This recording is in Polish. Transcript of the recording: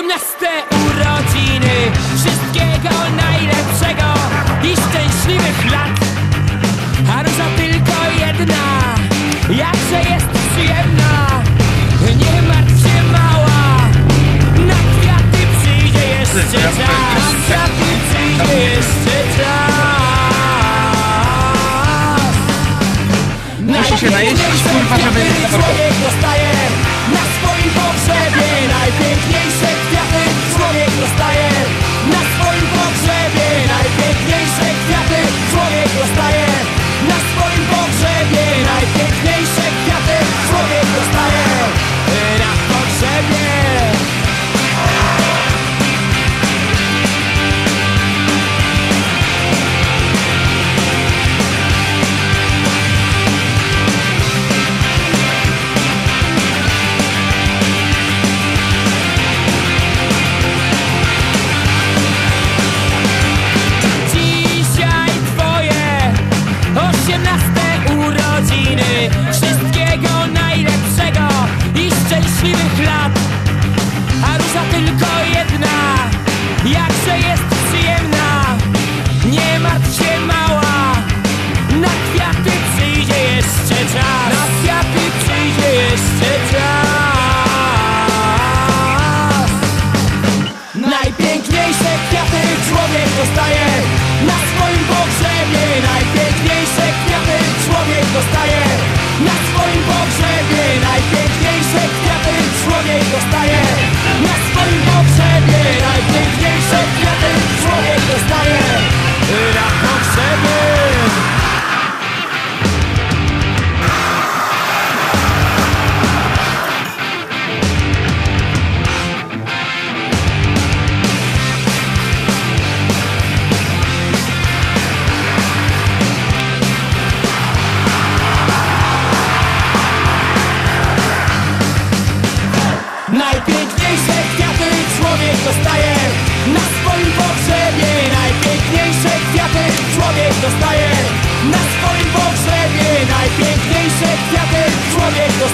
Osiemnaste urodziny Wszystkiego najlepszego I szczęśliwych lat A róża tylko jedna Jakże jest przyjemna Nie martw się mała Na kwiaty przyjdzie jeszcze czas Na kwiaty przyjdzie jeszcze czas Musi się najeździć, kurwa, żeby. Człowiek dostaje na Najpiękniejsze kwiaty człowiek dostaje. Na swoim pogrzebie Najpiękniejsze kwiaty człowiek dostaje. Na swoim pogrzebie Najpiękniejsze kwiaty człowiek dostaje